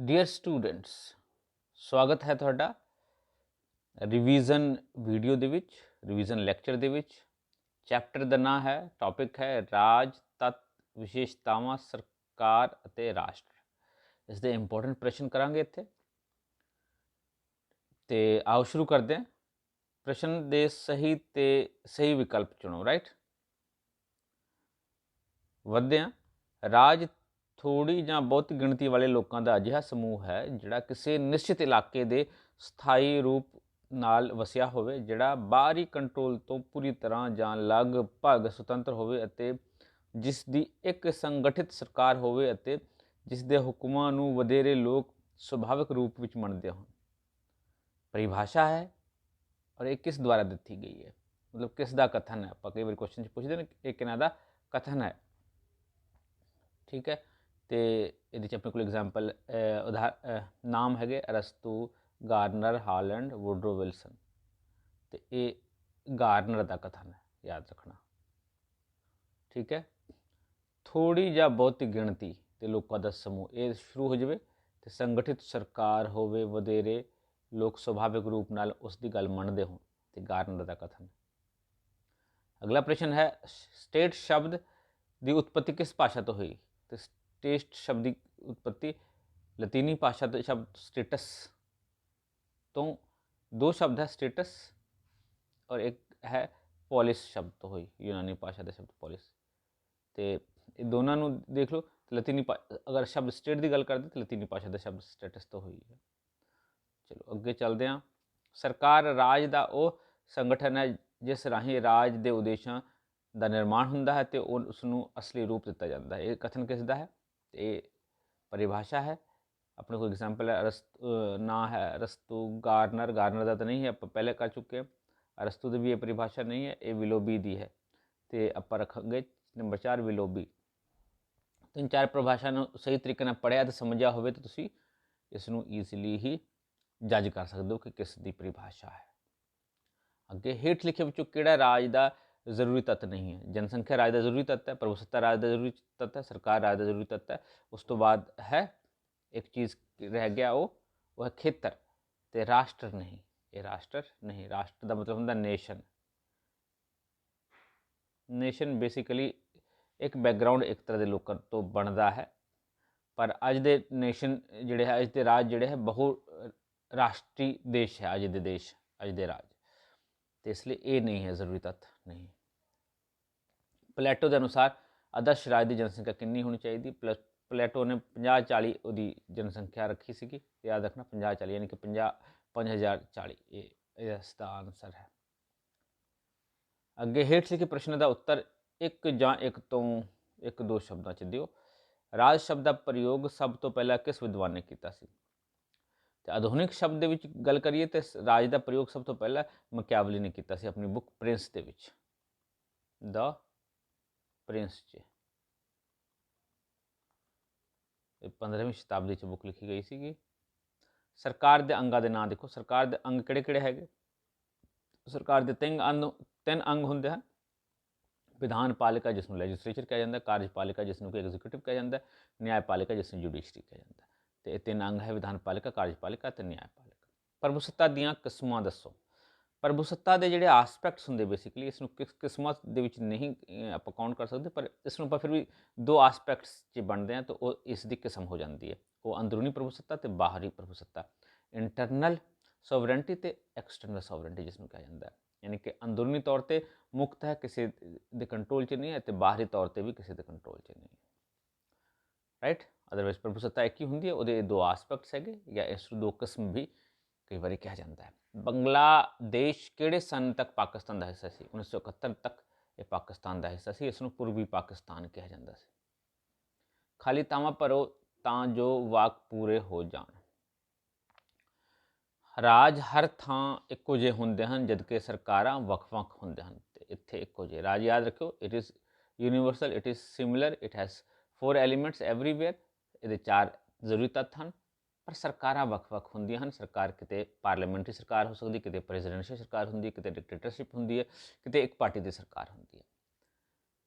Dear students ਸਵਾਗਤ ਹੈ ਤੁਹਾਡਾ ਰਿਵੀਜ਼ਨ ਵੀਡੀਓ ਦੇ ਵਿੱਚ ਰਿਵੀਜ਼ਨ ਲੈਕਚਰ ਦੇ ਵਿੱਚ। ਚੈਪਟਰ ਦਾ ਨਾਮ ਹੈ ਟੌਪਿਕ ਹੈ ਰਾਜ, ਤੱਤ, ਵਿਸ਼ੇਸ਼ਤਾਵਾਂ, ਸਰਕਾਰ ਅਤੇ ਰਾਸ਼ਟਰ। ਇਸ ਦੇ ਇੰਪੋਰਟੈਂਟ ਪ੍ਰਸ਼ਨ ਕਰਾਂਗੇ ਇੱਥੇ। ਤੇ ਆਓ ਸ਼ੁਰੂ ਕਰਦੇ ਹਾਂ। ਪ੍ਰਸ਼ਨ ਦੇ ਸਹੀ ਤੇ ਸਹੀ ਵਿਕਲਪ ਚੁਣੋ ਰਾਈਟ ਵਧਦੇ ਹਾਂ। ਰਾਜ ਥੋੜੀ ਜਾਂ ਬਹੁਤ ਗਿਣਤੀ ਵਾਲੇ ਲੋਕਾਂ ਦਾ ਅਜਿਹਾ ਸਮੂਹ ਹੈ, ਜਿਹੜਾ ਕਿਸੇ ਨਿਸ਼ਚਿਤ ਇਲਾਕੇ ਦੇ ਸਥਾਈ ਰੂਪ ਨਾਲ ਵਸਿਆ ਹੋਵੇ, ਜਿਹੜਾ ਬਾਹਰੀ ਕੰਟਰੋਲ ਤੋਂ ਪੂਰੀ ਤਰ੍ਹਾਂ ਜਾਂ ਲਗਭਗ ਸੁਤੰਤਰ ਹੋਵੇ ਅਤੇ ਜਿਸ ਦੀ ਇੱਕ ਸੰਗਠਿਤ ਸਰਕਾਰ ਹੋਵੇ ਅਤੇ ਜਿਸ ਦੇ ਹੁਕਮਾਂ ਨੂੰ ਵਧੇਰੇ ਲੋਕ ਸੁਭਾਵਿਕ ਰੂਪ ਵਿੱਚ ਮੰਨਦੇ ਹਨ ਪਰਿਭਾਸ਼ਾ ਹੈ ਔਰ ਇਹ ਕਿਸ ਦੁਆਰਾ ਦਿੱਤੀ ਗਈ ਹੈ? ਮਤਲਬ ਕਿਸ ਦਾ ਕਥਨ ਹੈ? ਆਪਾਂ ਕਈ ਵਾਰ ਕੁਐਸਚਨ ਚ ਪੁੱਛਦੇ ਨੇ ਇਹ ਕਿਹਨਾਂ ਦਾ ਕਥਨ ਹੈ? ਠੀਕ ਹੈ। ਤੇ ਇਹਦੇ ਚ ਆਪਣੇ ਕੋਲ ਐਗਜ਼ਾਮਪਲ ਉਦਾਹਰ ਨਾਮ ਹੈਗੇ ਅਰਸਤੂ ਗਾਰਨਰ ਹਾਲੈਂਡ ਵੁਡਰੋ ਵਿਲਸਨ। ਤੇ ਇਹ ਗਾਰਨਰ ਦਾ ਕਥਨ ਹੈ, ਯਾਦ ਰੱਖਣਾ। ਠੀਕ ਹੈ? ਥੋੜੀ ਜਾਂ ਬਹੁਤੀ ਗਿਣਤੀ ਤੇ ਲੋਕਾਂ ਦਾ ਸਮੂਹ, ਇਹ ਸ਼ੁਰੂ ਹੋ ਜਾਵੇ ਤੇ ਸੰਗਠਿਤ ਸਰਕਾਰ ਹੋਵੇ ਵਧੇਰੇ, ਲੋਕ ਸੁਭਾਵਿਕ ਰੂਪ ਨਾਲ ਉਸ ਦੀ ਗੱਲ ਮੰਨਦੇ ਹੋਣ, ਤੇ ਗਾਰਨਰ ਦਾ ਕਥਨ ਅਗਲਾ ਪ੍ਰਸ਼ਨ ਹੈ ਸਟੇਟ ਸ਼ਬਦ ਦੀ ਉਤਪਤੀ ਕਿਸ ਭਾਸ਼ਾ ਤੋਂ ਹੋਈ? ਤੇ ਸਟੇਟ ਸ਼ਬਦ ਦੀ ਉਤਪਤੀ ਲਾਤੀਨੀ ਭਾਸ਼ਾ ਤੋਂ ਸ਼ਬਦ ਸਟੇਟਸ ਤੋਂ ਦੋ ਸ਼ਬਦ ਹੈ ਸਟੇਟਸ ਔਰ ਇੱਕ ਹੈ ਪੋਲਿਸ ਸ਼ਬਦ ਤੋਂ ਹੋਈ, ਯੂਨਾਨੀ ਭਾਸ਼ਾ ਦਾ ਸ਼ਬਦ ਪੋਲਿਸ ਤੇ ਇਹ ਦੋਨਾਂ ਨੂੰ ਦੇਖ ਲਓ, ਲਾਤੀਨੀ ਲਤੀਨੀ ਅਗਰ ਸ਼ਬਦ ਸਟੇਟ ਦੀ ਗੱਲ ਕਰਦੇ ਤਾਂ ਲਾਤੀਨੀ ਭਾਸ਼ਾ ਦਾ ਸ਼ਬਦ ਸਟੇਟਸ ਤੋਂ ਹੋਈ ਹੈ। ਚਲੋ ਅੱਗੇ ਚੱਲਦੇ ਹਾਂ। ਸਰਕਾਰ ਰਾਜ ਦਾ ਉਹ ਸੰਗਠਨ ਹੈ ਜਿਸ ਰਾਹੀਂ ਰਾਜ ਦੇ ਉਦੇਸ਼ਾਂ ਦਾ ਨਿਰਮਾਣ ਹੁੰਦਾ ਹੈ ਤੇ ਉਹ ਉਸ ਨੂੰ ਅਸਲੀ ਰੂਪ ਦਿੱਤਾ ਜਾਂਦਾ ਹੈ। ਇਹ ਕਥਨ ਕਿਸ ਦਾ ਹੈ? ਇਹ ਪਰਿਭਾਸ਼ਾ ਹੈ ਆਪਣੇ ਕੋਲ ਐਗਜ਼ਾਮਪਲ ਹੈ ਅਰਸਤ ਅਹ ਨਾਂ ਹੈ ਅਰਸਤੂ ਗਾਰਨਰ ਗਾਰਨਰ ਦਾ ਤਾਂ ਨਹੀਂ ਹੈ ਆਪਾਂ ਪਹਿਲੇ ਕਰ ਚੁੱਕੇ ਹਾਂ ਅਰਸਤੂ ਦੀ ਵੀ ਇਹ ਪਰਿਭਾਸ਼ਾ ਨਹੀਂ ਹੈ ਇਹ ਵਿਲੋਬੀ ਦੀ ਹੈ ਤੇ ਆਪਾਂ ਰੱਖਾਂਗੇ ਨੰਬਰ 4 ਵਿਲੋਬੀ ਤਿੰਨ ਚਾਰ ਪਰਿਭਾਸ਼ਾ ਨੂੰ ਸਹੀ ਤਰੀਕੇ ਨਾਲ ਪੜ੍ਹਿਆ ਤੇ ਸਮਝਿਆ ਹੋਵੇ ਤਾਂ ਤੁਸੀਂ ਇਸ ਨੂੰ ਈਜ਼ੀਲੀ ਹੀ ਜੱਜ ਕਰ ਸਕਦੇ ਹੋ ਕਿ ਕਿਸ ਦੀ ਪਰਿਭਾਸ਼ਾ ਹੈ ਅੱਗੇ ਹੇਠ ਲਿਖੇ ਵਿੱਚੋਂ ਕਿਹੜਾ ਰਾਜ ਦਾ ਜ਼ਰੂਰੀ ਤੱਤ ਨਹੀਂ ਹੈ ਜਨਸੰਖਿਆ ਰਾਜ ਦਾ ਜ਼ਰੂਰੀ ਤੱਤ ਹੈ ਪ੍ਰਭੂਸੱਤਾ ਰਾਜ ਦਾ ਜ਼ਰੂਰੀ ਤੱਤ ਹੈ ਸਰਕਾਰ ਰਾਜ ਦਾ ਜ਼ਰੂਰੀ ਤੱਤ ਹੈ ਉਸ ਤੋਂ ਬਾਅਦ ਹੈ ਇੱਕ ਚੀਜ਼ ਰਹਿ ਗਿਆ ਉਹ ਉਹ ਹੈ ਖੇਤਰ ਤੇ ਰਾਸ਼ਟਰ ਨਹੀਂ ਇਹ ਰਾਸ਼ਟਰ ਨਹੀਂ ਰਾਸ਼ਟਰ ਦਾ ਮਤਲਬ ਹੁੰਦਾ ਨੇਸ਼ਨ ਨੇਸ਼ਨ ਬੇਸਿਕਲੀ ਇੱਕ ਬੈਕਗ੍ਰਾਉਂਡ ਇੱਕ ਤਰ੍ਹਾਂ ਦੇ ਲੋਕਾਂ ਤੋਂ ਬਣਦਾ ਹੈ ਪਰ ਅੱਜ ਦੇ ਨੇਸ਼ਨ ਜਿਹੜੇ ਹੈ ਅੱਜ ਦੇ ਰਾਜ ਜਿਹੜੇ ਹੈ ਬਹੁ ਰਾਸ਼ਟਰੀ ਦੇਸ਼ ਹੈ ਅੱਜ ਦੇ ਦੇਸ਼ ਅੱਜ ਦੇ ਰਾਜ ਤੇ ਇਸ ਲਈ ਇਹ ਨਹੀਂ ਹੈ ਜ਼ਰੂਰੀ ਤੱਤ ਨਹੀਂ ਪਲੇਟੋ ਦੇ ਅਨੁਸਾਰ ਆਦਰਸ਼ ਰਾਜ ਦੀ ਜਨਸੰਖਿਆ ਕਿੰਨੀ ਹੋਣੀ ਚਾਹੀਦੀ? ਪਲਸ ਪਲੇਟੋ ਨੇ 50 40 ਉਹਦੀ ਜਨਸੰਖਿਆ ਰੱਖੀ ਸੀਗੀ। ਯਾਦ ਰੱਖਣਾ 50 40 ਯਾਨੀ ਕਿ 50 5040 ਇਹ ਇਸ ਦਾ ਆਨਸਰ ਹੈ। ਅੱਗੇ ਹੇਠ ਲਿਖੇ ਪ੍ਰਸ਼ਨ ਦਾ ਉੱਤਰ ਇੱਕ ਜਾਂ ਇੱਕ ਤੋਂ ਇੱਕ ਦੋ ਸ਼ਬਦਾਂ ਚ ਦਿਓ। ਰਾਜ ਸ਼ਬਦ ਦਾ ਪ੍ਰਯੋਗ ਸਭ ਤੋਂ ਪਹਿਲਾਂ ਕਿਸ ਵਿਦਵਾਨ ਨੇ ਕੀਤਾ ਸੀ? ਤੇ ਆਧੁਨਿਕ ਸ਼ਬਦ ਦੇ ਵਿੱਚ ਗੱਲ ਕਰੀਏ ਤੇ ਰਾਜ ਦਾ ਪ੍ਰਯੋਗ ਸਭ ਤੋਂ ਪਹਿਲਾਂ ਮਕਿਆਵਲੀ ਨੇ ਕੀਤਾ ਸੀ, ਆਪਣੀ ਬੁੱਕ ਪ੍ਰਿੰਸ ਦੇ ਵਿੱਚ। ਦਾ ਪ੍ਰਿੰਸ 'ਚ ਇਹ 15ਵੀਂ ਸ਼ਤਾਬਦੀ 'ਚ ਬੁੱਕ ਲਿਖੀ ਗਈ ਸੀਗੀ ਸਰਕਾਰ ਦੇ ਅੰਗਾਂ ਦੇ ਨਾਂ ਦੇਖੋ ਸਰਕਾਰ ਦੇ ਅੰਗ ਕਿਹੜੇ ਕਿਹੜੇ ਹੈਗੇ ਸਰਕਾਰ ਦੇ ਤਿੰਨ ਅੰਗ ਤਿੰਨ ਅੰਗ ਹੁੰਦੇ ਹਨ ਵਿਧਾਨ ਪਾਲਿਕਾ ਜਿਸ ਨੂੰ ਲੈਜਿਸਲੇਚਰ ਕਿਹਾ ਜਾਂਦਾ ਕਾਰਜਪਾਲਿਕਾ ਜਿਸ ਨੂੰ ਕਿ ਐਗਜ਼ੀਕਿਊਟਿਵ ਕਿਹਾ ਜਾਂਦਾ ਹੈ ਨਿਆਂਪਾਲਿਕਾ ਜਿਸ ਨੂੰ ਜੁਡੀਸ਼ਰੀ ਕਿਹਾ ਜਾਂਦਾ ਹੈ ਤੇ ਇਹ ਤਿੰਨ ਅੰਗ ਹੈ ਵਿਧਾਨ ਪਾਲਿਕਾ ਕਾਰਜਪਾਲਿਕਾ ਤੇ ਨਿਆਂਪਾਲਿਕਾ ਪ੍ਰਭੂਸੱਤਾ ਦੀਆਂ ਕਿਸਮਾਂ ਦੱਸੋ ਪ੍ਰਭੂਸੱਤਾ ਦੇ ਜਿਹੜੇ ਆਸਪੈਕਟਸ ਹੁੰਦੇ ਬੇਸਿਕਲੀ ਇਸ ਨੂੰ ਕਿਸ ਕਿਸਮਾਂ ਦੇ ਵਿੱਚ ਨਹੀਂ ਆਪਾਂ ਕਾਊਂਟ ਕਰ ਸਕਦੇ, ਪਰ ਇਸ ਨੂੰ ਆਪਾਂ ਫਿਰ ਵੀ ਦੋ ਆਸਪੈਕਟਸ ਜੇ ਬਣਦੇ ਆ ਤਾਂ ਉਹ ਇਸ ਦੀ ਕਿਸਮ ਹੋ ਜਾਂਦੀ ਹੈ। ਉਹ ਅੰਦਰੂਨੀ ਪ੍ਰਭੂਸੱਤਾ ਤੇ ਬਾਹਰੀ ਪ੍ਰਭੂਸੱਤਾ ਇੰਟਰਨਲ ਸੋਵਰੈਂਟੀ ਤੇ ਐਕਸਟਰਨਲ ਸੋਵਰੈਂਟੀ ਜਿਸ ਨੂੰ ਕਿਹਾ ਜਾਂਦਾ ਹੈ। ਯਾਨੀ ਕਿ ਅੰਦਰੂਨੀ ਤੌਰ ਤੇ ਮੁਕਤ ਹੈ, ਕਿਸੇ ਦੇ ਕੰਟਰੋਲ 'ਚ ਨਹੀਂ ਹੈ ਤੇ ਬਾਹਰੀ ਤੌਰ ਤੇ ਵੀ ਕਿਸੇ ਦੇ ਕੰਟਰੋਲ 'ਚ ਨਹੀਂ ਹੈ। ਰਾਈਟ ਅਦਰਵਾਈਜ਼ ਪ੍ਰਭੂਸੱਤਾ ਇੱਕ ਹੀ ਹੁੰਦੀ ਹੈ, ਉਹਦੇ ਦੋ ਆਸਪੈਕਟਸ ਹੈਗੇ ਜਾਂ ਇਸ ਨੂੰ ਦੋ ਕਿਸਮ ਵੀ ਕਈ ਵਾਰੀ ਕਿਹਾ ਜਾਂਦਾ ਹੈ। ਬੰਗਲਾਦੇਸ਼ ਕਿਹੜੇ ਸਨ ਤੱਕ ਪਾਕਿਸਤਾਨ ਦਾ ਹਿੱਸਾ ਸੀ? 1971 ਤੱਕ ਇਹ ਪਾਕਿਸਤਾਨ ਦਾ ਹਿੱਸਾ ਸੀ, ਇਸ ਨੂੰ ਪੂਰਬੀ ਪਾਕਿਸਤਾਨ ਕਿਹਾ ਜਾਂਦਾ ਸੀ। ਖਾਲੀ ਤਾਵਾਂ ਭਰੋ ਤਾਂ ਜੋ ਵਾਕ ਪੂਰੇ ਹੋ ਜਾਣ। ਰਾਜ ਹਰ ਥਾਂ ਇੱਕੋ ਜਿਹੇ ਹੁੰਦੇ ਹਨ, ਜਦਕਿ ਸਰਕਾਰਾਂ ਵੱਖ-ਵੱਖ ਹੁੰਦੇ ਹਨ। ਤੇ ਇੱਥੇ ਇੱਕੋ ਜਿਹੇ। ਰਾਜ ਯਾਦ ਰੱਖਿਓ it is universal it is similar it has four elements everywhere ਇਹਦੇ ਚਾਰ ਜ਼ਰੂਰੀ ਤੱਤ ਹਨ। ਪਰ ਸਰਕਾਰਾਂ ਵੱਖ-ਵੱਖ ਹੁੰਦੀਆਂ ਹਨ। ਸਰਕਾਰ ਕਿਤੇ ਪਾਰਲੀਮੈਂਟਰੀ ਸਰਕਾਰ ਹੋ ਸਕਦੀ, ਕਿਤੇ ਪ੍ਰੈਜ਼ੀਡੈਂਸ਼ੀਅਲ ਸਰਕਾਰ ਹੁੰਦੀ, ਕਿਤੇ ਡਿਕਟੇਟਰਸ਼ਿਪ ਹੁੰਦੀ ਹੈ, ਕਿਤੇ ਇੱਕ ਪਾਰਟੀ ਦੀ ਸਰਕਾਰ ਹੁੰਦੀ ਹੈ।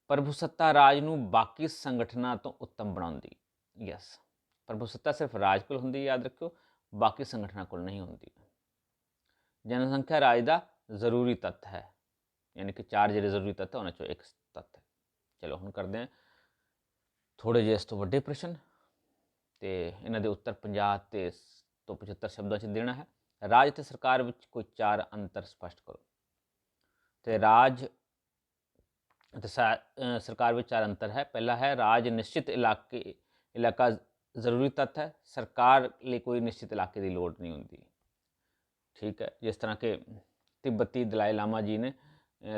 ਪ੍ਰਭੂਸੱਤਾ ਰਾਜ ਨੂੰ ਬਾਕੀ ਸੰਗਠਨਾਂ ਤੋਂ ਉੱਤਮ ਬਣਾਉਂਦੀ ਯੈਸ। ਪ੍ਰਭੂਸੱਤਾ ਸਿਰਫ ਰਾਜ ਕੋਲ ਹੁੰਦੀ, ਯਾਦ ਰੱਖਿਓ, ਬਾਕੀ ਸੰਗਠਨਾਂ ਕੋਲ ਨਹੀਂ ਹੁੰਦੀ। ਜਨਸੰਖਿਆ ਰਾਜ ਦਾ ਜ਼ਰੂਰੀ ਤੱਤ ਹੈ। ਯਾਨੀ ਕਿ ਚਾਰ ਜਿਹੜੇ ਜ਼ਰੂਰੀ ਤੱਤ ਉਹਨਾਂ ਚੋਂ ਇੱਕ ਤੱਤ ਹੈ। ਚਲੋ ਹੁਣ ਕਰਦੇ ਹਾਂ। ਥੋੜੇ ਜਿਹੇ ਇਸ ਤੋਂ ਵੱਡੇ ਪ੍ਰਸ਼ਨ। ਤੇ ਇਹਨਾਂ ਦੇ ਉੱਤਰ 50 ਤੇ ਤੋਂ 75 ਸ਼ਬਦਾਂ 'ਚ ਦੇਣਾ ਹੈ। ਰਾਜ ਤੇ ਸਰਕਾਰ ਵਿੱਚ ਕੋਈ ਚਾਰ ਅੰਤਰ ਸਪਸ਼ਟ ਕਰੋ। ਤੇ ਰਾਜ ਅਤੇ ਸਾ- ਸਰਕਾਰ ਵਿੱਚ ਚਾਰ ਅੰਤਰ ਹੈ। ਪਹਿਲਾ ਹੈ, ਰਾਜ ਨਿਸ਼ਚਿਤ ਇਲਾਕੇ, ਇਲਾਕਾ ਜ਼ਰੂਰੀ ਤੱਤ ਹੈ। ਸਰਕਾਰ ਲਈ ਕੋਈ ਨਿਸ਼ਚਿਤ ਇਲਾਕੇ ਦੀ ਲੋੜ ਨਹੀਂ ਹੁੰਦੀ। ਠੀਕ ਹੈ, ਜਿਸ ਤਰ੍ਹਾਂ ਕਿ ਤਿੱਬਤੀ ਦਲਾਈ ਲਾਮਾ ਜੀ ਨੇ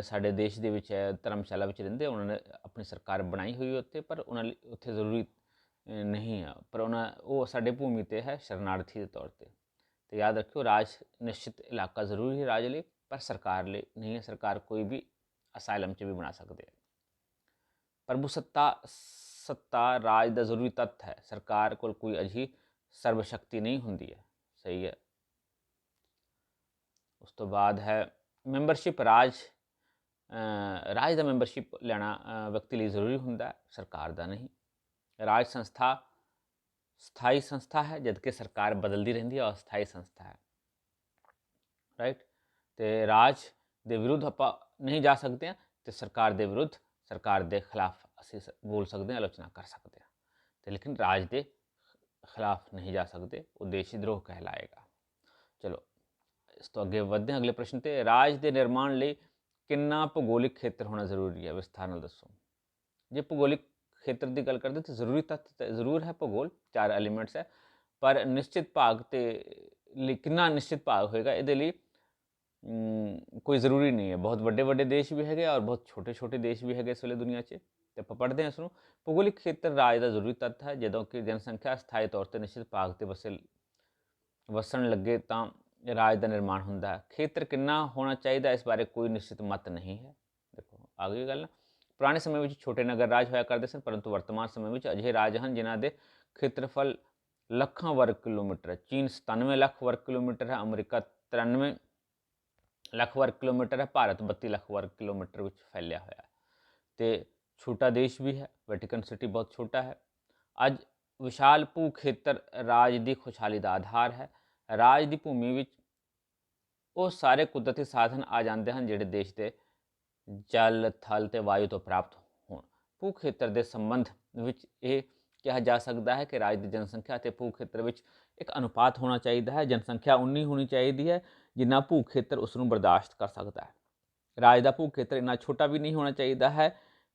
ਸਾਡੇ ਦੇਸ਼ ਦੇ ਵਿੱਚ, ਧਰਮਸ਼ਾਲਾ ਵਿੱਚ ਰਹਿੰਦੇ ਉਹਨਾਂ ਨੇ ਆਪਣੀ ਸਰਕਾਰ ਬਣਾਈ ਹੋਈ ਉੱਥੇ, ਪਰ ਉਹਨਾਂ ਲਈ ਉੱਥੇ ਜ਼ਰੂਰੀ ਅ, ਨਹੀਂ ਆ ਪਰ ਉਹਨਾਂ ਉਹ ਸਾਡੇ ਭੂਮੀ ਤੇ ਹੈ ਸ਼ਰਨਾਰਥੀ ਦੇ ਤੌਰ ਤੇ। ਤੇ ਯਾਦ ਰੱਖਿਓ ਰਾਜ ਨਿਸ਼ਚਿਤ ਇਲਾਕਾ ਜ਼ਰੂਰੀ ਹੈ ਰਾਜ ਲਈ ਪਰ ਸਰਕਾਰ ਲਈ ਨਹੀਂ ਹੈ। ਸਰਕਾਰ ਕੋਈ ਵੀ ਅਸਾਇਲਮ ਚ ਵੀ ਬਣਾ ਸਕਦੇ ਹੈ। ਪ੍ਰਭੂ ਸੱਤਾ ਸੱਤਾ ਰਾਜ ਦਾ ਜ਼ਰੂਰੀ ਤੱਤ ਹੈ। ਸਰਕਾਰ ਕੋਲ ਕੋਈ ਅਜਿਹੀ ਸਰਵ ਸ਼ਕਤੀ ਨਹੀਂ ਹੁੰਦੀ ਹੈ। ਸਹੀ ਹੈ। ਉਸ ਤੋਂ ਬਾਅਦ ਹੈ ਮੈਂਬਰਸ਼ਿਪ ਰਾਜ। ਰਾਜ ਦਾ ਮੈਂਬਰਸ਼ਿਪ ਲੈਣਾ ਵਿਅਕਤੀ ਲਈ ਜ਼ਰੂਰੀ ਹੁੰਦਾ ਹੈ ਸਰਕਾਰ ਦਾ ਨਹੀਂ। ਰਾਜ ਸੰਸਥਾ ਸਥਾਈ ਸੰਸਥਾ ਹੈ ਜਦਕਿ ਸਰਕਾਰ ਬਦਲਦੀ ਰਹਿੰਦੀ ਹੈ ਅਸਥਾਈ ਸੰਸਥਾ ਹੈ ਰਾਈਟ ਤੇ ਰਾਜ ਦੇ ਵਿਰੁੱਧ ਆਪਾਂ ਨਹੀਂ ਜਾ ਸਕਦੇ ਹਾਂ ਤੇ ਸਰਕਾਰ ਦੇ ਵਿਰੁੱਧ ਸਰਕਾਰ ਦੇ ਖਿਲਾਫ ਅਸੀਂ ਸ- ਬੋਲ ਸਕਦੇ ਹਾਂ ਆਲੋਚਨਾ ਕਰ ਸਕਦੇ ਹਾਂ ਤੇ ਲੇਕਿਨ ਰਾਜ ਦੇ ਖਿਲਾਫ ਨਹੀਂ ਜਾ ਸਕਦੇ ਉਹ ਦੇਸ਼ੀ ਦਰੋਹ ਕਹਿਲਾਏਗਾ ਚਲੋ ਇਸ ਤੋਂ ਅੱਗੇ ਵਧਦੇ ਹਾਂ ਅਗਲੇ ਪ੍ਰਸ਼ਨ ਤੇ ਰਾਜ ਦੇ ਨਿਰਮਾਣ ਲਈ ਕਿੰਨਾ ਭੂਗੋਲਿਕ ਖੇਤਰ ਹੋਣਾ ਜ਼ਰੂਰੀ ਹੈ ਵਿਸਥਾਰ ਨਾਲ ਦੱਸੋ ਜੇ ਭੂਗੋਲਿਕ ਖੇਤਰ ਦੀ ਗੱਲ ਕਰਦੇ ਤਾਂ ਜ਼ਰੂਰੀ ਤੱਤ ਤਾਂ ਜ਼ਰੂਰ ਹੈ ਭੂਗੋਲ, ਚਾਰ ਐਲੀਮੈਂਟਸ ਹੈ, ਪਰ ਨਿਸ਼ਚਿਤ ਭਾਗ ਤੇ ਲਈ ਕਿੰਨਾ ਨਿਸ਼ਚਿਤ ਭਾਗ ਹੋਏਗਾ ਇਹਦੇ ਲਈ ਕੋਈ ਜ਼ਰੂਰੀ ਨਹੀਂ ਹੈ। ਬਹੁਤ ਵੱਡੇ ਵੱਡੇ ਦੇਸ਼ ਵੀ ਹੈਗੇ ਔਰ ਬਹੁਤ ਛੋਟੇ ਛੋਟੇ ਦੇਸ਼ ਵੀ ਹੈਗੇ ਇਸ ਵੇਲੇ ਦੁਨੀਆ 'ਚ, ਤੇ ਆਪਾਂ ਪੜ੍ਹਦੇ ਹਾਂ ਇਸ ਨੂੰ। ਭੂਗੋਲਿਕ ਖੇਤਰ ਰਾਜ ਦਾ ਜ਼ਰੂਰੀ ਤੱਤ ਹੈ, ਜਦੋਂ ਕਿ ਜਨਸੰਖਿਆ ਸਥਾਈ ਤੌਰ ਤੇ ਨਿਸ਼ਚਿਤ ਭਾਗ ਤੇ ਵਸੇ, ਵਸਣ ਲੱਗੇ ਤਾਂ ਰਾਜ ਦਾ ਨਿਰਮਾਣ ਹੁੰਦਾ ਹੈ। ਖੇਤਰ ਕਿੰਨਾ ਹੋਣਾ ਚਾਹੀਦਾ ਇਸ ਬਾਰੇ ਕੋਈ ਨਿਸ਼ਚਿਤ ਮਤ ਨਹੀਂ ਹੈ। ਦੇਖੋ, ਆ ਗੱਲ। ਪੁਰਾਣੇ ਸਮੇਂ ਵਿੱਚ ਛੋਟੇ ਨਗਰ ਰਾਜ ਹੋਇਆ ਕਰਦੇ ਸਨ, ਪਰੰਤੂ ਵਰਤਮਾਨ ਸਮੇਂ ਵਿੱਚ ਅਜਿਹੇ ਰਾਜ ਹਨ ਜਿਨ੍ਹਾਂ ਦੇ ਖੇਤਰਫਲ ਲੱਖਾਂ ਵਰਗ ਕਿਲੋਮੀਟਰ ਹੈ। ਚੀਨ 97 ਲੱਖ ਵਰਗ ਕਿਲੋਮੀਟਰ ਹੈ, ਅਮਰੀਕਾ 93 ਲੱਖ ਵਰਗ ਕਿਲੋਮੀਟਰ ਹੈ, ਭਾਰਤ 32 ਲੱਖ ਵਰਗ ਕਿਲੋਮੀਟਰ ਵਿੱਚ ਫੈਲਿਆ ਹੋਇਆ ਹੈ। ਤੇ ਛੋਟਾ ਦੇਸ਼ ਵੀ ਹੈ, ਵੈਟੀਕਨ ਸਿਟੀ ਬਹੁਤ ਛੋਟਾ ਹੈ। ਅੱਜ ਵਿਸ਼ਾਲ ਭੂ ਖੇਤਰ ਰਾਜ ਦੀ ਖੁਸ਼ਹਾਲੀ ਦਾ ਆਧਾਰ ਹੈ। ਰਾਜ ਦੀ ਭੂਮੀ ਵਿੱਚ ਉਹ ਸਾਰੇ ਕੁਦਰਤੀ ਸਾਧਨ ਆ ਜਾਂਦੇ ਹਨ ਜਿਹੜੇ ਦੇਸ਼ ਦੇ ਜਲ, ਥਲ ਤੇ ਵਾਯੂ ਤੋਂ ਪ੍ਰਾਪਤ ਹੋਣ। ਭੂ ਖੇਤਰ ਦੇ ਸੰਬੰਧ ਵਿੱਚ ਇਹ ਕਿਹਾ ਜਾ ਸਕਦਾ ਹੈ ਕਿ ਰਾਜ ਦੀ ਜਨਸੰਖਿਆ ਅਤੇ ਭੂ ਖੇਤਰ ਵਿੱਚ ਇੱਕ ਅਨੁਪਾਤ ਹੋਣਾ ਚਾਹੀਦਾ ਹੈ। ਜਨਸੰਖਿਆ ਉਨੀ ਹੋਣੀ ਚਾਹੀਦੀ ਹੈ, ਜਿੰਨਾ ਭੂ ਖੇਤਰ ਉਸ ਨੂੰ ਬਰਦਾਸ਼ਤ ਕਰ ਸਕਦਾ ਹੈ। ਰਾਜ ਦਾ ਭੂ ਖੇਤਰ ਇੰਨਾ ਛੋਟਾ ਵੀ ਨਹੀਂ ਹੋਣਾ ਚਾਹੀਦਾ ਹੈ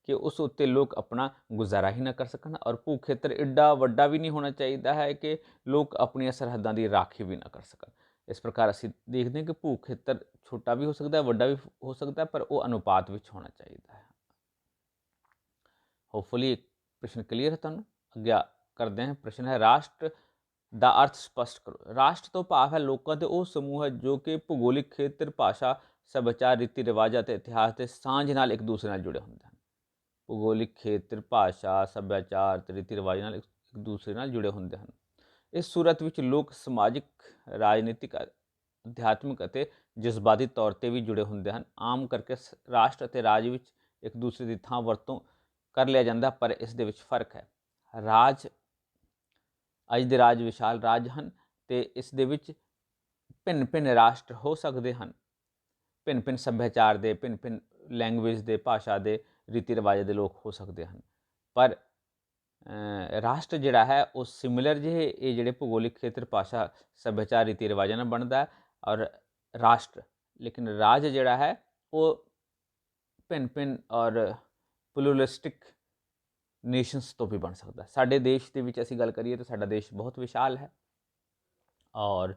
ਕਿ ਉਸ ਉੱਤੇ ਲੋਕ ਆਪਣਾ ਗੁਜ਼ਾਰਾ ਹੀ ਨਾ ਕਰ ਸਕਣ ਔਰ ਭੂ ਖੇਤਰ ਐਡਾ ਵੱਡਾ ਵੀ ਨਹੀਂ ਹੋਣਾ ਚਾਹੀਦਾ ਹੈ ਕਿ ਲੋਕ ਆਪਣੀਆਂ ਸਰਹੱਦਾਂ ਦੀ ਰਾਖੀ ਵੀ ਨਾ ਕਰ ਸਕਣ। ਇਸ ਪ੍ਰਕਾਰ ਅਸੀਂ ਦੇਖਦੇ ਹਾਂ ਕਿ ਭੂ ਖੇਤਰ ਛੋਟਾ ਵੀ ਹੋ ਸਕਦਾ ਹੈ, ਵੱਡਾ ਵੀ ਹੋ ਸਕਦਾ ਹੈ, ਪਰ ਉਹ ਅਨੁਪਾਤ ਵਿੱਚ ਹੋਣਾ ਚਾਹੀਦਾ ਹੈ। ਹੋਪਫੁਲੀ ਪ੍ਰਸ਼ਨ ਕਲੀਅਰ ਹੈ ਤੁਹਾਨੂੰ। ਅੱਗੇ ਕਰਦੇ ਹਾਂ ਪ੍ਰਸ਼ਨ ਹੈ ਰਾਸ਼ਟਰ ਦਾ ਅਰਥ ਸਪਸ਼ਟ ਕਰੋ। ਰਾਸ਼ਟਰ ਤੋਂ ਭਾਵ ਹੈ ਲੋਕਾਂ ਦੇ ਉਹ ਸਮੂਹ ਹੈ ਜੋ ਕਿ ਭੂਗੋਲਿਕ ਖੇਤਰ, ਭਾਸ਼ਾ, ਸੱਭਿਆਚਾਰ, ਰੀਤੀ ਰਿਵਾਜਾਂ ਅਤੇ ਇਤਿਹਾਸ ਦੇ ਸਾਂਝ ਨਾਲ ਇੱਕ ਦੂਸਰੇ ਨਾਲ ਜੁੜੇ ਹੁੰਦੇ ਹਨ। ਭੂਗੋਲਿਕ ਖੇਤਰ, ਭਾਸ਼ਾ, ਸੱਭਿਆਚਾਰ ਤੇ ਰੀਤੀ ਰਿਵਾਜ ਨਾਲ ਇੱਕ ਦੂਸਰੇ ਨਾਲ ਜੁੜੇ ਹੁੰਦੇ ਹਨ। ਇਸ ਸੂਰਤ ਵਿੱਚ ਲੋਕ ਸਮਾਜਿਕ, ਰਾਜਨੀਤਿਕ, ਅਧਿਆਤਮਿਕ ਅਤੇ ਜਜ਼ਬਾਤੀ ਤੌਰ ਤੇ ਵੀ ਜੁੜੇ ਹੁੰਦੇ ਹਨ। ਆਮ ਕਰਕੇ ਸ- ਰਾਸ਼ਟਰ ਅਤੇ ਰਾਜ ਵਿੱਚ ਇੱਕ ਦੂਸਰੇ ਦੀ ਥਾਂ ਵਰਤੋਂ ਕਰ ਲਿਆ ਜਾਂਦਾ, ਪਰ ਇਸ ਦੇ ਵਿੱਚ ਫ਼ਰਕ ਹੈ। ਰਾਜ, ਅੱਜ ਦੇ ਰਾਜ ਵਿਸ਼ਾਲ ਰਾਜ ਹਨ ਤੇ ਇਸ ਦੇ ਵਿੱਚ ਭਿੰਨ ਭਿੰਨ ਰਾਸ਼ਟਰ ਹੋ ਸਕਦੇ ਹਨ। ਭਿੰਨ ਭਿੰਨ ਸੱਭਿਆਚਾਰ ਦੇ ਭਿੰਨ ਭਿੰਨ ਲੈਂਗੁਏਜ ਦੇ, ਭਾਸ਼ਾ ਦੇ ਰੀਤੀ ਰਿਵਾਜ ਦੇ ਲੋਕ ਹੋ ਸਕਦੇ ਹਨ। ਪਰ ਰਾਸ਼ਟਰ ਜਿਹੜਾ ਹੈ ਉਹ ਸਿਮਿਲਰ ਜਿਹੇ ਇਹ ਜਿਹੜੇ ਭੂਗੋਲਿਕ ਖੇਤਰ, ਭਾਸ਼ਾ, ਸੱਭਿਆਚਾਰ, ਰੀਤੀ ਰਿਵਾਜਾਂ ਨਾਲ ਬਣਦਾ ਔਰ ਰਾਸ਼ਟਰ, ਲੇਕਿਨ ਰਾਜ ਜਿਹੜਾ ਹੈ ਉਹ ਭਿੰਨ ਭਿੰਨ ਔਰ ਪਲੂਰਲਿਸਟਿਕ ਨੇਸ਼ਨਸ ਤੋਂ ਵੀ ਬਣ ਸਕਦਾ ਸਾਡੇ ਦੇਸ਼ ਦੇ ਵਿੱਚ ਅਸੀਂ ਗੱਲ ਕਰੀਏ ਤਾਂ ਸਾਡਾ ਦੇਸ਼ ਬਹੁਤ ਵਿਸ਼ਾਲ ਹੈ ਔਰ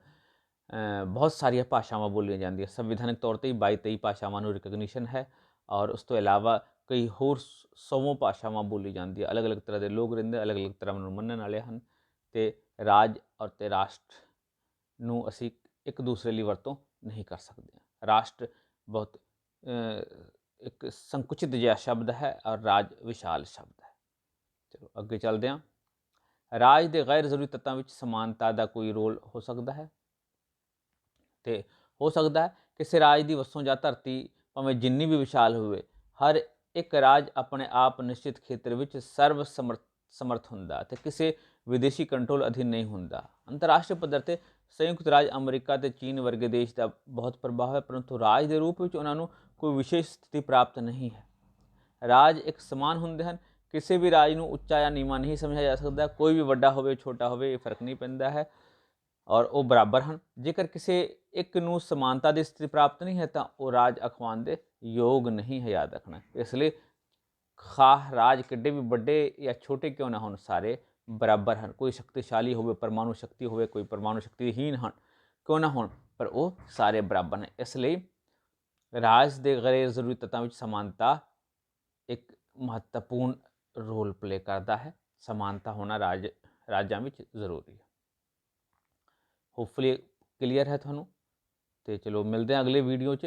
ਬਹੁਤ ਸਾਰੀਆਂ ਭਾਸ਼ਾਵਾਂ ਬੋਲੀਆਂ ਜਾਂਦੀਆਂ। ਸੰਵਿਧਾਨਕ ਤੌਰ ਤੇ ਹੀ 22 23 ਭਾਸ਼ਾਵਾਂ ਨੂੰ ਰਿਕਗਨੀਸ਼ਨ ਹੈ ਔਰ ਉਸ ਤੋਂ ਇਲਾਵਾ ਕਈ ਹੋਰ ਸ- ਸੌਵਾਂ ਭਾਸ਼ਾਵਾਂ ਬੋਲੀ ਜਾਂਦੀ ਹੈ। ਅਲੱਗ-ਅਲੱਗ ਤਰ੍ਹਾਂ ਦੇ ਲੋਕ ਰਹਿੰਦੇ ਅਲੱਗ-ਅਲੱਗ ਤਰ੍ਹਾਂ ਨੂੰ ਮੰਨਣ ਵਾਲੇ ਹਨ ਤੇ ਰਾਜ ਔਰ ਤੇ ਰਾਸ਼ਟਰ ਨੂੰ ਅਸੀਂ ਇੱਕ ਦੂਸਰੇ ਲਈ ਵਰਤੋਂ ਨਹੀਂ ਕਰ ਸਕਦੇ। ਰਾਸ਼ਟਰ ਬਹੁਤ ਇੱਕ ਸੰਕੁਚਿਤ ਜਿਹਾ ਸ਼ਬਦ ਹੈ ਔਰ ਰਾਜ ਵਿਸ਼ਾਲ ਸ਼ਬਦ ਹੈ। ਚਲੋ ਅੱਗੇ ਚੱਲਦੇ ਹਾਂ। ਰਾਜ ਦੇ ਗੈਰ ਜ਼ਰੂਰੀ ਤੱਤਾਂ ਵਿੱਚ ਸਮਾਨਤਾ ਦਾ ਕੋਈ ਰੋਲ ਹੋ ਸਕਦਾ ਹੈ? ਤੇ ਹੋ ਸਕਦਾ ਹੈ ਕਿਸੇ ਰਾਜ ਦੀ ਵਸੋਂ ਜਾਂ ਧਰਤੀ ਭਾਵੇਂ ਜਿੰਨੀ ਵੀ ਵਿਸ਼ਾਲ ਹੋਵੇ, ਹਰ ਇੱਕ ਰਾਜ ਆਪਣੇ ਆਪ ਨਿਸ਼ਚਿਤ ਖੇਤਰ ਵਿੱਚ ਸਰਵ ਸਮਰਥ ਸਮਰਥ ਹੁੰਦਾ ਤੇ ਕਿਸੇ ਵਿਦੇਸ਼ੀ ਕੰਟਰੋਲ ਅਧੀਨ ਨਹੀਂ ਹੁੰਦਾ। ਅੰਤਰਰਾਸ਼ਟਰੀ ਪੱਧਰ ਤੇ ਸੰਯੁਕਤ ਰਾਜ ਅਮਰੀਕਾ ਤੇ ਚੀਨ ਵਰਗੇ ਦੇਸ਼ ਦਾ ਬਹੁਤ ਪ੍ਰਭਾਵ ਹੈ, ਪਰੰਤੂ ਰਾਜ ਦੇ ਰੂਪ ਵਿੱਚ ਉਹਨਾਂ ਨੂੰ ਕੋਈ ਵਿਸ਼ੇਸ਼ ਸਥਿਤੀ ਪ੍ਰਾਪਤ ਨਹੀਂ ਹੈ। ਰਾਜ ਇੱਕ ਸਮਾਨ ਹੁੰਦੇ ਹਨ, ਕਿਸੇ ਵੀ ਰਾਜ ਨੂੰ ਉੱਚਾ ਜਾਂ ਨੀਵਾਂ ਨਹੀਂ ਸਮਝਿਆ ਜਾ ਸਕਦਾ, ਕੋਈ ਵੀ ਵੱਡਾ ਹੋਵੇ, ਛੋਟਾ ਹੋਵੇ, ਇਹ ਫ਼ਰਕ ਨਹੀਂ ਪੈਂਦਾ ਹੈ। ਔਰ ਉਹ ਬਰਾਬਰ ਹਨ। ਜੇਕਰ ਕਿਸੇ ਇੱਕ ਨੂੰ ਸਮਾਨਤਾ ਦੀ ਸਥਿਤੀ ਪ੍ਰਾਪਤ ਨਹੀਂ ਹੈ, ਤਾਂ ਉਹ ਰਾਜ ਅਖਵਾਉਣ ਦੇ ਯੋਗ ਨਹੀਂ ਹੈ, ਯਾਦ ਰੱਖਣਾ। ਇਸ ਲਈ ਖਾਹ ਰਾਜ ਕਿੱਡੇ ਵੀ ਵੱਡੇ ਜਾਂ ਛੋਟੇ ਕਿਉਂ ਨਾ ਹੋਣ, ਸਾਰੇ ਬਰਾਬਰ ਹਨ। ਕੋਈ ਸ਼ਕਤੀਸ਼ਾਲੀ ਹੋਵੇ, ਪਰਮਾਣੂ ਸ਼ਕਤੀ ਹੋਵੇ, ਕੋਈ ਪਰਮਾਣੂ ਸ਼ਕਤੀਹੀਨ ਹਨ, ਕਿਉਂ ਨਾ ਹੋਣ, ਪਰ ਉਹ ਸਾਰੇ ਬਰਾਬਰ ਨੇ। ਇਸ ਲਈ ਰਾਜ ਦੇ ਗੈਰ ਜ਼ਰੂਰੀ ਤੱਤਾਂ ਵਿੱਚ ਸਮਾਨਤਾ ਇੱਕ ਮਹੱਤਵਪੂਰਨ ਰੋਲ ਪਲੇ ਕਰਦਾ ਹੈ। ਸਮਾਨਤਾ ਹੋਣਾ ਰਾਜ, ਰਾਜਾਂ ਵਿੱਚ ਜ਼ਰੂਰੀ ਹੈ। ਹੋਪਫੁਲੀ ਕਲੀਅਰ ਹੈ ਤੁਹਾਨੂੰ। ਤੇ ਚਲੋ ਮਿਲਦੇ ਹਾਂ ਅਗਲੇ ਵੀਡੀਓ 'ਚ।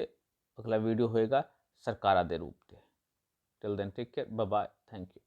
ਅਗਲਾ ਵੀਡੀਓ ਹੋਏਗਾ ਸਰਕਾਰਾਂ ਦੇ ਰੂਪ ਤੇ। Till then take care bye bye thank you